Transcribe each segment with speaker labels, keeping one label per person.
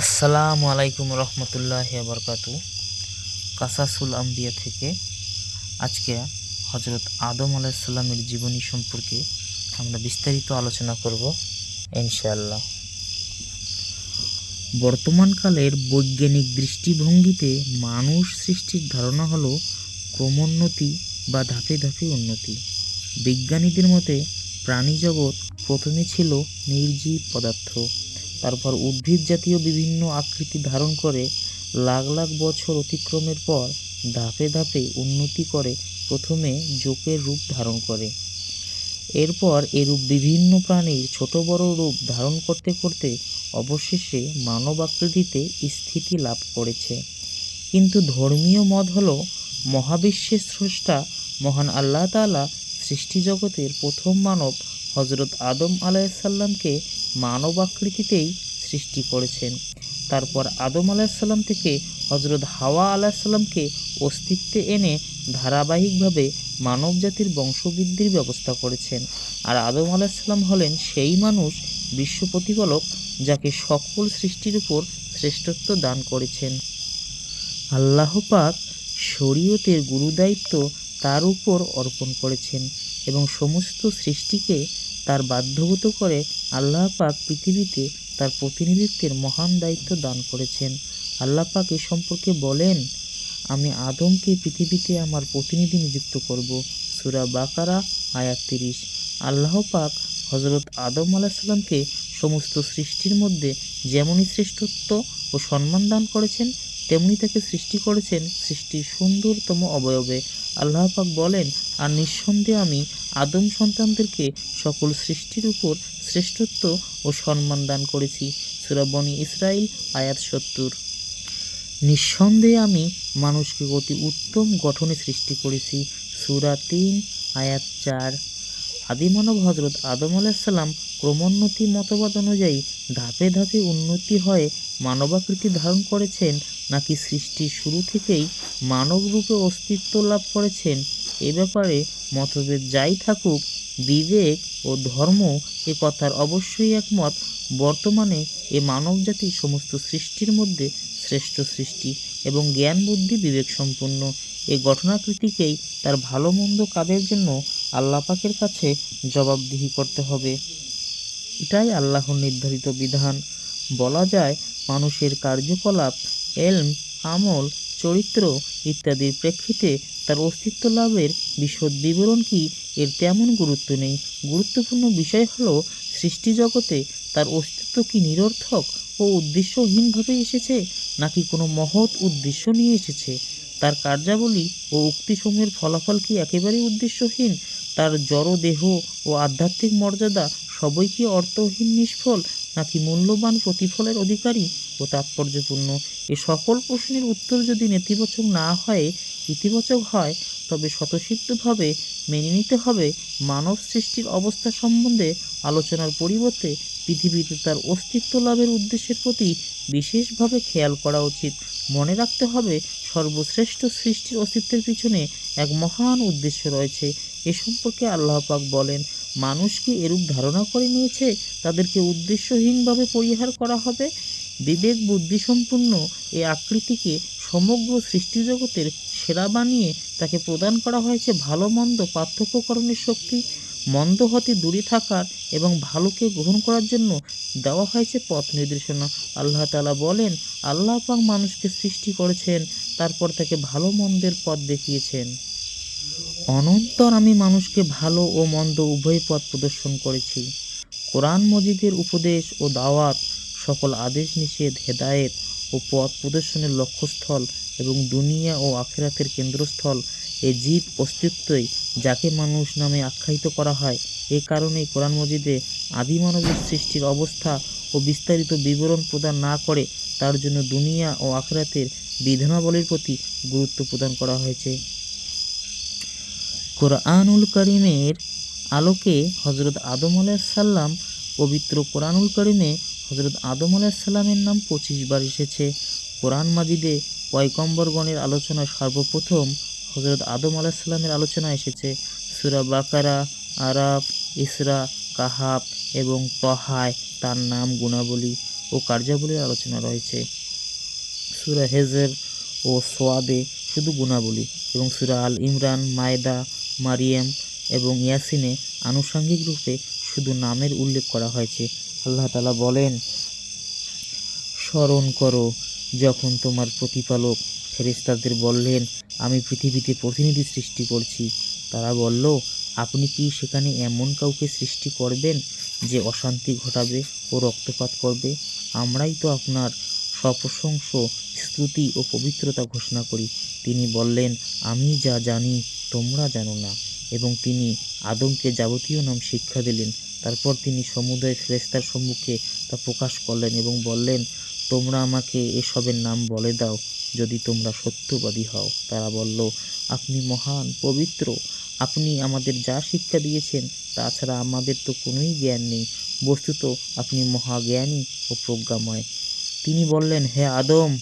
Speaker 1: আসসালামু আলাইকুম রহমতুল্লাহ বরকাতু। কাসাসুল আম্বিয়া থেকে আজকে হজরত আদম আলাইসাল্লামের জীবনী সম্পর্কে আমরা বিস্তারিত আলোচনা করব, ইনশাআল্লাহ। বর্তমানকালের বৈজ্ঞানিক দৃষ্টিভঙ্গিতে মানুষ সৃষ্টির ধারণা হলো ক্রমোন্নতি বা ধাপে ধাপে উন্নতি। বিজ্ঞানীদের মতে প্রাণীজগৎ প্রথমে ছিল নির্জীব পদার্থ। তারপর উদ্ভিদ জাতীয় বিভিন্ন আকৃতি ধারণ করে লাখ লাখ বছর অতিক্রমের পর ধাপে ধাপে উন্নতি করে প্রথমে জোকের রূপ ধারণ করে। এরপর এরূপ বিভিন্ন প্রাণীর ছোট বড় রূপ ধারণ করতে করতে অবশেষে মানব আকৃতিতে স্থিতি লাভ করেছে। কিন্তু ধর্মীয় মত হল, মহাবিশ্বের স্রষ্টা মহান আল্লাহ তাআলা সৃষ্টি জগতের প্রথম মানব হজরত আদম আলাইসাল্লামকে মানব আকৃতিতেই সৃষ্টি করেছেন। তারপর আদম আলাইসাল্লাম থেকে হজরত হাওয়া আলাইসাল্লামকে অস্তিত্বে এনে ধারাবাহিকভাবে মানব জাতির বংশবৃদ্ধির ব্যবস্থা করেছেন। আর আদম আলাইসাল্লাম হলেন সেই মানুষ, বিশ্ব প্রতিপালক, যাকে সকল সৃষ্টির উপর শ্রেষ্ঠত্ব দান করেছেন। আল্লাহ পাক শরীয়তের গুরুদায়িত্ব তার উপর অর্পণ করেছেন এবং সমস্ত সৃষ্টিকে তার বাধ্যগত করে আল্লাহ পাক পৃথিবীতে তার প্রতিনিধিত্বের মহান দায়িত্ব দান করেছেন। আল্লাহ পাক এ সম্পর্কে বলেন, আমি আদমকে পৃথিবীতে আমার প্রতিনিধি নিযুক্ত করব। সুরা বাকারা, আয়াত তিরিশ। আল্লাহ পাক হজরত আদম আলাহিসাল্লামকে সমস্ত সৃষ্টির মধ্যে যেমনই শ্রেষ্ঠত্ব ও সম্মান দান করেছেন তেমনি তাকে সৃষ্টি করেছেন সৃষ্টির সুন্দরতম অবয়বে। আল্লাহ পাক বলেন, আর নিঃসন্দেহে আমি আদম সন্তানদেরকে সকল সৃষ্টির উপর শ্রেষ্ঠত্ব ও সম্মান দান করেছি। সুরাবনি ইসরাইল আয়াত সত্তর। নিঃসন্দেহে আমি মানুষকে অতি উত্তম গঠনে সৃষ্টি করেছি। সুরা তিন, আয়াত চার। আদিমানব হজরত আদম আলাহিসাল্লাম ক্রমোন্নতি মতবাদ অনুযায়ী ধাপে ধাপে উন্নতি হয়ে মানবাকৃতি ধারণ করেছেন নাকি সৃষ্টির শুরু থেকেই মানব রূপে অস্তিত্ব লাভ করেছেন? এ ব্যাপারে মতভেদ যাই থাকুক, বিবেক ও ধর্ম এ কথার অবশ্যই একমত। বর্তমানে এ মানবজাতি সমস্ত সৃষ্টির মধ্যে শ্রেষ্ঠ সৃষ্টি এবং জ্ঞান, বুদ্ধি, বিবেক সম্পন্ন। এই ঘটনাকৃতিকেই তার ভালো মন্দ কাজের জন্য আল্লাহ পাকের কাছে জবাবদিহি করতে হবে। এটাই আল্লাহর নির্ধারিত বিধান। বলা যায়, মানুষের কার্যকলাপ এলম, আমল, চরিত্র ইত্যাদির প্রেক্ষিতে তার অস্তিত্ব লাভের বিশদ বিবরণ কি এর তেমন গুরুত্ব নেই। গুরুত্বপূর্ণ বিষয় হলো, সৃষ্টি জগতে তার অস্তিত্ব কি নিরর্থক ও উদ্দেশ্যহীনভাবে এসেছে নাকি কোনো মহৎ উদ্দেশ্য নিয়ে এসেছে? তার কার্যাবলী ও উক্তিসমূহের ফলাফল কি একেবারেই উদ্দেশ্যহীন? তার জড় দেহ ও আধ্যাত্মিক মর্যাদা সবই কি অর্থহীন নিষ্ফল নাকি মূল্যবান প্রতিফলের অধিকারী ও তাৎপর্যপূর্ণ। এ সকল প্রশ্নের উত্তর যদি নেতিবাচক না হয়, ইতিবাচক হয়, তবে স্বতঃসিদ্ধভাবে মেনে নিতে হবে মানব সৃষ্টির অবস্থা সম্বন্ধে আলোচনার পরিবর্তে পৃথিবীতে তার অস্তিত্ব লাভের উদ্দেশ্যের প্রতি বিশেষভাবে খেয়াল করা উচিত। মনে রাখতে হবে, সর্বশ্রেষ্ঠ সৃষ্টির অস্তিত্বের পিছনে এক মহান উদ্দেশ্য রয়েছে। এ সম্পর্কে আল্লাহ পাক বলেন, মানুষ কি এরূপ ধারণা করে নিয়েছে? তাদেরকে উদ্দেশ্যহীনভাবে পরিহার করা হবে? বিবেক বুদ্ধিসম্পন্ন এই আকৃতিকে সমগ্র সৃষ্টিজগতের সেরা বানিয়ে তাকে প্রদান করা হয়েছে ভালো মন্দ পার্থক্যকরণের শক্তি, মন্দ হতে দূরে থাকার এবং ভালোকে গ্রহণ করার জন্য দেওয়া হয়েছে পথ নির্দেশনা। আল্লাহ তালা বলেন, আল্লাহ পাক মানুষকে সৃষ্টি করেছেন, তারপর তাকে ভালো মন্দের পথ দেখিয়েছেন। অনন্তর আমি মানুষকে ভালো ও মন্দ উভয় পথ প্রদর্শন করেছি। কোরআন মজিদের উপদেশ ও দাওয়াত সকল আদেশ, নিষেধ, হেদায়েত ও পথ প্রদর্শনের লক্ষ্যস্থল এবং দুনিয়া ও আখেরাতের কেন্দ্রস্থল এ জীব অস্তিত্বই যাকে মানুষ নামে আখ্যায়িত করা হয়। এ কারণেই কোরআন মজিদে আদিমানবের সৃষ্টির অবস্থা ও বিস্তারিত বিবরণ প্রদান না করে তার জন্য দুনিয়া ও আখেরাতের বিধানাবলীর প্রতি গুরুত্ব প্রদান করা হয়েছে। কোরআনুল করিমের আলোকে হজরত আদম আলাইসাল্লাম পবিত্র কোরআনুল করিমে হজরত আদম আলাইসাল্লামের নাম পঁচিশ বার এসেছে। কোরআন মাজিদে পয়কম্বরগণের আলোচনা সর্বপ্রথম হজরত আদম আলাইসাল্লামের আলোচনা এসেছে। সুরা বাকারা, আরাফ, ইসরা কাহাব এবং তহায় তার নাম গুণাবলী ও কার্যাবলীর আলোচনা রয়েছে। সুরা হেজের ও সোয়াদে শুধু গুণাবলী এবং সুরা আল ইমরান, মায়দা, মারিয়াম এবং ইয়াসিনে আনুষঙ্গিক রূপে শুধু নামের উল্লেখ করা হয়েছে। আল্লাহ তালা বলেন, স্মরণ করো, যখন তোমার প্রতিপালক ফেরেশতাদের বললেন, আমি পৃথিবীতে প্রতিনিধি সৃষ্টি করছি, তারা বলল, আপনি কি সেখানে এমন কাউকে সৃষ্টি করবেন যে অশান্তি ঘটাবে ও রক্তপাত করবে? আমরাই তো আপনার সপ্রশংস, স্তুতি ও পবিত্রতা ঘোষণা করি। তিনি বললেন, আমি যা জানি তোমরা জানো না। এবং তিনি আদমকে যাবতীয় নাম শিক্ষা দিলেন। তারপর তিনি সমুদয় ফেরেস্তার সম্মুখে তা প্রকাশ করলেন এবং বললেন, তোমরা আমাকে এসবের নাম বলে দাও, যদি তোমরা সত্যবাদী হও। তারা বলল, আপনি মহান, পবিত্র, আপনি আমাদের যা শিক্ষা দিয়েছেন, তাছাড়া আমাদের তো কোনোই জ্ঞান নেই। বস্তুত আপনি মহাজ্ঞানী ও প্রজ্ঞাময়। তিনি বললেন, হে আদম,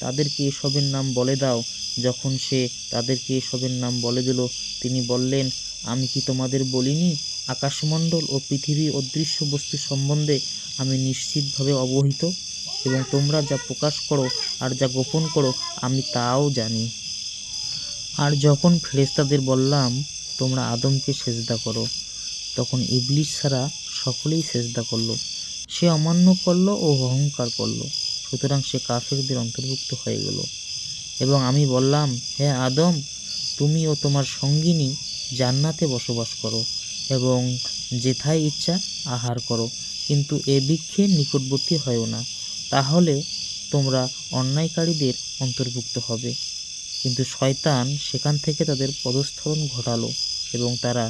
Speaker 1: তাদেরকে এসবের নাম বলে দাও। যখন সে তাদেরকে এসবের নাম বলে দিল, তিনি বললেন, আমি কি তোমাদের বলিনি আকাশমণ্ডল ও পৃথিবীর অদৃশ্য বস্তু সম্বন্ধে আমি নিশ্চিতভাবে অবহিত, এবং তোমরা যা প্রকাশ করো আর যা গোপন করো, আমি তাও জানি। আর যখন ফেরেস্তাদের বললাম, তোমরা আদমকে সেজদা করো, তখন ইবলিশ ছাড়া সকলেই সেজদা করল। সে অমান্য করল ও অহংকার করল। সুতরাং সে কাফেরদের অন্তর্ভুক্ত হয়ে গেল। এবং আমি বললাম, হে আদম তুমি ও তোমার সঙ্গিনী জান্নাতে বসবাস করো। এবং যেথায় ইচ্ছা আহার করো, কিন্তু এ বৃক্ষের নিকটবর্তী হয়েও না। তাহলে তোমরা অন্যায়কারীদের অন্তর্ভুক্ত হবে। কিন্তু শয়তান সেখান থেকে তাদের পদস্খলন ঘটালো এবং তারা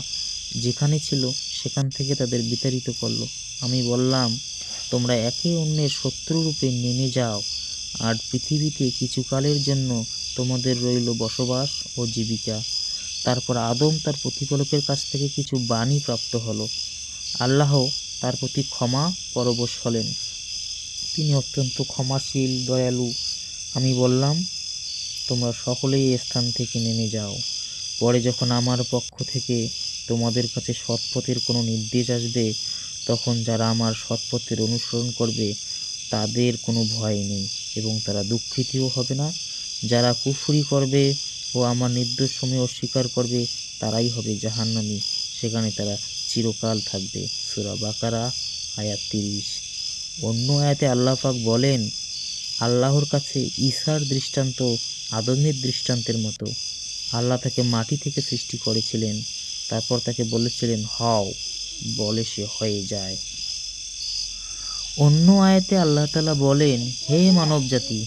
Speaker 1: যেখানে ছিল সেখান থেকে তাদের বিতাড়িত করল। আমি বললাম, তোমরা একে অন্যের শত্রুরূপে নেমে যাও, আর পৃথিবীতে কিছুকালের জন্য তোমাদের রইল বসবাস ও জীবিকা। তারপর আদম তার প্রতিপালকের কাছ থেকে কিছু বাণী প্রাপ্ত হলো। আল্লাহ তার প্রতি ক্ষমা পরবশ হলেন। তিনি অত্যন্ত ক্ষমাশীল, দয়ালু। আমি বললাম, তোমরা সকলেই স্থান থেকে নেমে যাও। পরে যখন আমার পক্ষ থেকে তোমাদের কাছে সৎপথের কোনো নির্দেশ আসবে, তখন যারা আমার সৎপথের অনুসরণ করবে, তাদের কোনো ভয় নেই এবং তারা দুঃখিতও হবে না। যারা কুফুরি করবে ও আমার নির্দোষ সময় অস্বীকার করবে, তারাই হবে জাহান্নামী। সেখানে তারা চিরকাল থাকবে। সুরা বাকারা, আয়াত তিরিশ। অন্য আয়াতে আল্লাহ পাক বলেন, আল্লাহর কাছে ঈশার দৃষ্টান্ত, আদমের দৃষ্টান্তের মতো। আল্লাহ তাকে মাটি থেকে সৃষ্টি করেছিলেন, তারপর তাকে বলেছিলেন, হও, বলে সে হয়ে যায়। অন্য আয়াতে আল্লাহ তালা বলেন, হে মানব জাতি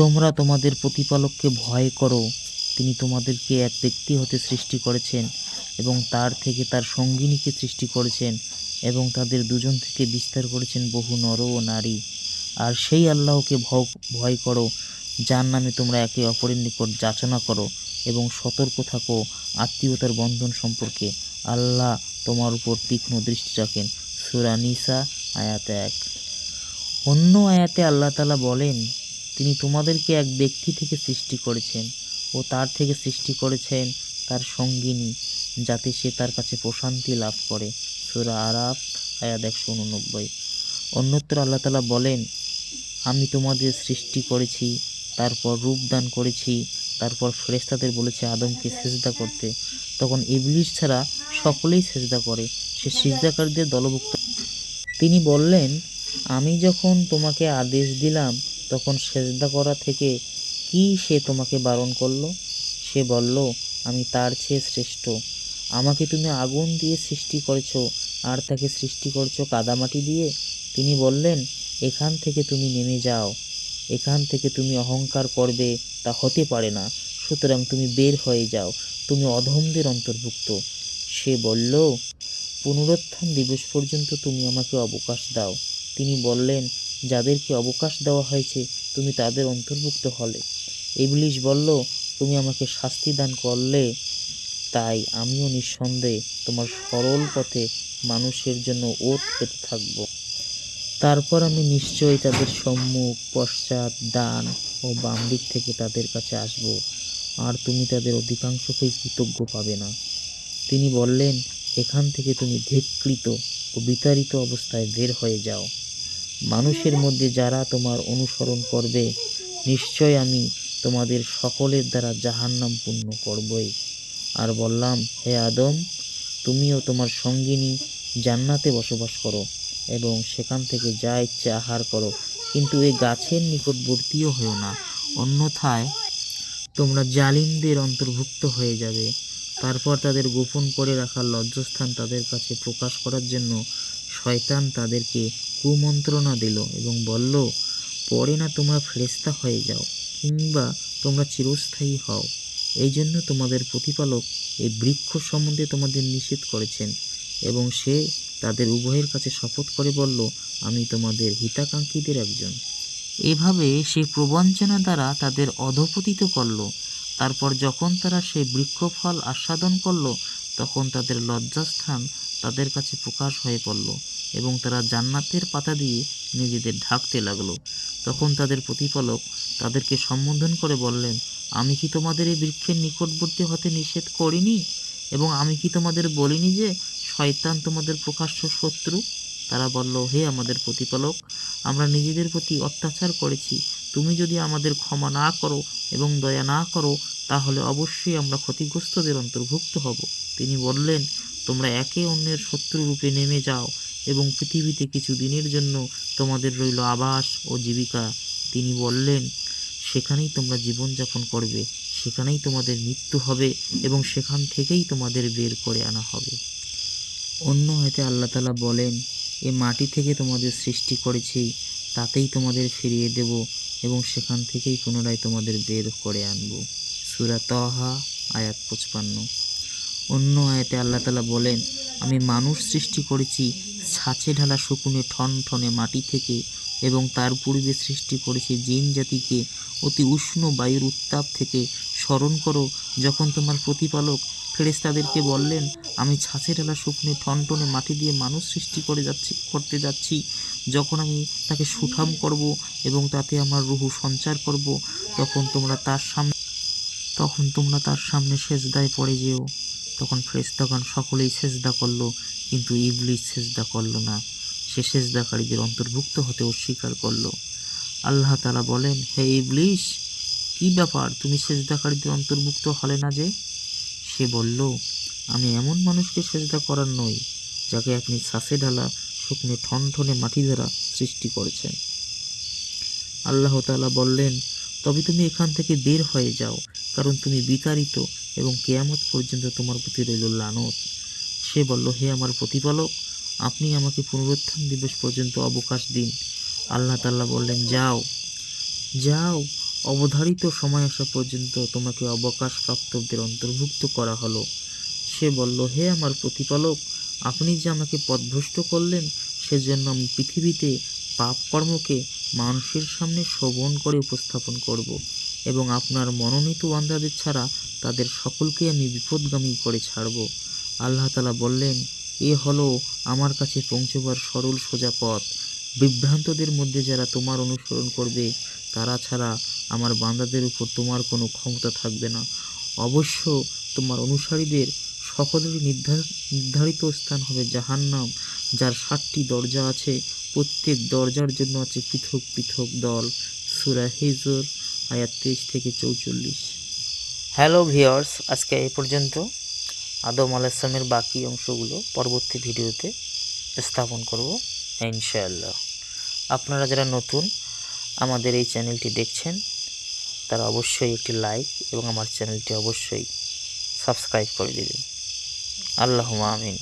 Speaker 1: তোমরা তোমাদের প্রতিপালককে ভয় করো। তিনি তোমাদেরকে এক ব্যক্তি হতে সৃষ্টি করেছেন এবং তার থেকে তার সঙ্গিনীকে সৃষ্টি করেছেন এবং তাদের দুজন থেকে বিস্তার করেছেন বহু নর ও নারী। আর সেই আল্লাহকে ভয় করো, যার নামে তোমরা একে অপরের নিকট যাচনা করো এবং সতর্ক থাকো আত্মীয়তার বন্ধন সম্পর্কে। আল্লাহ তোমার উপর তীক্ষ্ণ দৃষ্টি রাখেন। সুরানিসা আয়াত এক। অন্য আয়াতে আল্লাহ তালা বলেন তিনি তোমাদেরকে এক ব্যক্তি থেকে সৃষ্টি করেছেন ও তার থেকে সৃষ্টি করেছেন তার সঙ্গিনী, যাতে সে তার কাছে প্রশান্তি লাভ করে। সুরা আরাফ, আয়াত একশো উননব্বই। অন্যত্র আল্লাহ তালা বলেন, আমি তোমাদের সৃষ্টি করেছি, তারপর রূপদান করেছি, তারপর ফেরেশতাদের বলেছে আদমকে সেজদা করতে। তখন ইবলিশ ছাড়া সকলেই সেজদা করে, সে সিজদাকারীদের দলভুক্ত তিনি বললেন, আমি যখন তোমাকে আদেশ দিলাম তখন সেজদা করা থেকে কি সে তোমাকে বারণ করল? সে বলল, আমি তার চেয়ে শ্রেষ্ঠ। আমাকে তুমি আগুন দিয়ে সৃষ্টি করেছ আর তাকে সৃষ্টি করছ কাদামাটি দিয়ে? তিনি বললেন, এখান থেকে তুমি নেমে যাও। এখান থেকে তুমি অহংকার করবে তা হতে পারে না। সুতরাং তুমি বের হয়ে যাও। তুমি অধমদের অন্তর্ভুক্ত। সে বলল, পুনরুত্থান দিবস পর্যন্ত তুমি আমাকে অবকাশ দাও। তিনি বললেন যাদেরকে অবকাশ দেওয়া হয়েছে, তুমি তাদের অন্তর্ভুক্ত হলে। ইবলিশ বলল, তুমি আমাকে শাস্তি দান করলে, তাই আমিও নিঃসন্দেহে তোমার সরল পথে মানুষের জন্য ওত পেতে থাকব। তারপর আমি নিশ্চয়ই তাদের সম্মুখ পশ্চাৎ দান ও বাম দিক থেকে তাদের কাছে আসব, আর তুমি তাদের অধিকাংশকেই কৃতজ্ঞ পাবে না। তিনি বললেন, এখান থেকে তুমি ধিকৃত ও বিতাড়িত অবস্থায় বের হয়ে যাও। মানুষের মধ্যে যারা তোমার অনুসরণ করবে, নিশ্চয় আমি তোমাদের সকলের দ্বারা জাহান্নাম পূর্ণ করবই। আর বললাম, হে আদম, তুমিও তোমার সঙ্গিনী জান্নাতে বসবাস করো এবং সেখান থেকে যা ইচ্ছে আহার করো, কিন্তু এই গাছের নিকটবর্তীও হয়েও না। অন্যথায় তোমরা জালিমদের অন্তর্ভুক্ত হয়ে যাবে। তারপর তাদের গোপন করে রাখা লজ্জাস্থান তাদের কাছে প্রকাশ করার জন্য শয়তান তাদেরকে কুমন্ত্রণা দিল এবং বলল, পরে না তোমরা ফেরেস্তা হয়ে যাও কিংবা তোমরা চিরস্থায়ী হও। এই জন্য তোমাদের প্রতিপালক এই বৃক্ষ সম্বন্ধে তোমাদের নিষেধ করেছেন এবং সে তাদের উভয়ের কাছে শপথ করে বলল, আমি তোমাদের হিতাকাঙ্ক্ষীদের একজন। এভাবে সে প্রবঞ্চনা দ্বারা তাদের অধপতিত করল। তারপর যখন তারা সেই বৃক্ষফল আস্বাদন করল তখন তাদের লজ্জাস্থান তাদের কাছে প্রকাশ হয়ে পড়ল এবং তারা জান্নাতের পাতা দিয়ে নিজেদের ঢাকতে লাগল। তখন তাদের প্রতিপালক তাদেরকে সম্বোধন করে বললেন, আমি কি তোমাদের এই বৃক্ষের নিকটবর্তী হতে নিষেধ করিনি? এবং আমি কি তোমাদের বলিনি যে শয়তান তোমাদের প্রকাশ্য শত্রু? তারা বলল, হে আমাদের প্রতিপালক, আমরা নিজেদের প্রতি অত্যাচার করেছি। তুমি যদি আমাদের ক্ষমা না করো এবং দয়া না করো, তাহলে অবশ্যই আমরা ক্ষতিগ্রস্তদের অন্তর্ভুক্ত হব। তিনি বললেন, তোমরা একে অন্যের শত্রু রূপে নেমে যাও এবং পৃথিবীতে কিছু দিনের জন্য তোমাদের রইল আবাস ও জীবিকা। তিনি বললেন, সেখানেই তোমরা জীবনযাপন করবে, সেখানেই তোমাদের মৃত্যু হবে এবং সেখান থেকেই তোমাদের বের করে আনা হবে। অন্য হয়তো আল্লাহ তালা বলেন, এ মাটি থেকে তোমাদের সৃষ্টি করেছি, তাতেই তোমাদের ফিরিয়ে দেব এবং সেখান থেকেই পুনরায় তোমাদের বের করে আনব। সুরা তহা আয়াত পঁচপান্ন। অন্য আয়াতে আল্লাহ তালা বলেন, আমি মানুষ সৃষ্টি করেছি ছাঁচে ঢালা শকুনে ঠন ঠনে মাটি থেকে এবং তার পূর্বে সৃষ্টি করেছি জিন জাতিকে। অতি উষ্ণ বায়ুর উত্তাপ থেকে স্মরণ করো, যখন তোমার প্রতিপালক ফেরেস্তাদেরকে বললেন, আমি ছাঁচে ঢালা শুকনো ঠনটনে মাটি দিয়ে মানুষ সৃষ্টি করে যাচ্ছি, করতে যাচ্ছি, যখন আমি তাকে সুঠাম করব এবং তাতে আমার রুহু সঞ্চার করব, তখন তোমরা তার সামনে, তখন তোমরা তার সামনে সেজদায় পড়ে যেও। তখন ফেরেস্তাগণ সকলেই সেজদা করল, কিন্তু ইবলিস সেজদা করল না। সে সেজদাকারীদের অন্তর্ভুক্ত হতে অস্বীকার করল। আল্লাহ তালা বলেন, হে ইবলিস, কি ব্যাপার? তুমি সেজদাকারীদের অন্তর্ভুক্ত হলে না যে? সে বলল, আমি এমন মানুষকে সেজদা করার নই, যাকে আপনি শ্বাসে ঢালা, শুকনো ঠনঠনে মাটি দ্বারা সৃষ্টি করেছেন। আল্লাহ তাআলা বললেন, তবে তুমি এখান থেকে বের হয়ে যাও। কারণ তুমি বিতাড়িত এবং কেয়ামত পর্যন্ত তোমার প্রতি রইল লানত। সে বলল, হে আমার প্রতিপালক, আপনি আমাকে পুনরুত্থান দিবস পর্যন্ত অবকাশ দিন। আল্লাহ তাল্লাহ বললেন, যাও যাও, অবধারিত সময় আসা পর্যন্ত তোমাকে অবকাশ প্রাপ্তদের অন্তর্ভুক্ত করা হলো। সে বলল, হে আমার প্রতিপালক, আপনি যে আমাকে পথভ্রষ্ট করলেন, সেজন্য আমি পৃথিবীতে পাপ কর্মকে মানুষের সামনে শোভন করে উপস্থাপন করব। এবং আপনার মনোনীত বান্দাদের ছাড়া তাদের সকলকে আমি বিপদগামী করে ছাড়ব। আল্লাহ তালা বললেন, এ হলো আমার কাছে পৌঁছবার সরল সোজা পথ। বিভ্রান্তদের মধ্যে যারা তোমার অনুসরণ করবে, তারা ছাড়া আমার বান্দাদের উপর তোমার কোনো ক্ষমতা থাকবে না। অবশ্য তোমার অনুসারীদের নির্ধার, নির্ধারিত স্থান হবে জাহান্নাম, যার ষাটটি দরজা আছে। প্রত্যেক দরজার জন্য আছে পৃথক পৃথক দল। সুরা হিজর আয়াত তেইশ থেকে চৌচল্লিশ। হ্যালো ভিওর্স আজকে এই পর্যন্ত। আদম আলাইসলামের বাকি অংশগুলো পরবর্তী ভিডিওতে স্থাপন করব, ইনশাআল্লাহ। আপনারা যারা নতুন আমাদের এই চ্যানেলটি দেখছেন, তারা অবশ্যই একটি লাইক এবং আমার চ্যানেলটি অবশ্যই সাবস্ক্রাইব করে দেবেন। আল্লাহ আমিন।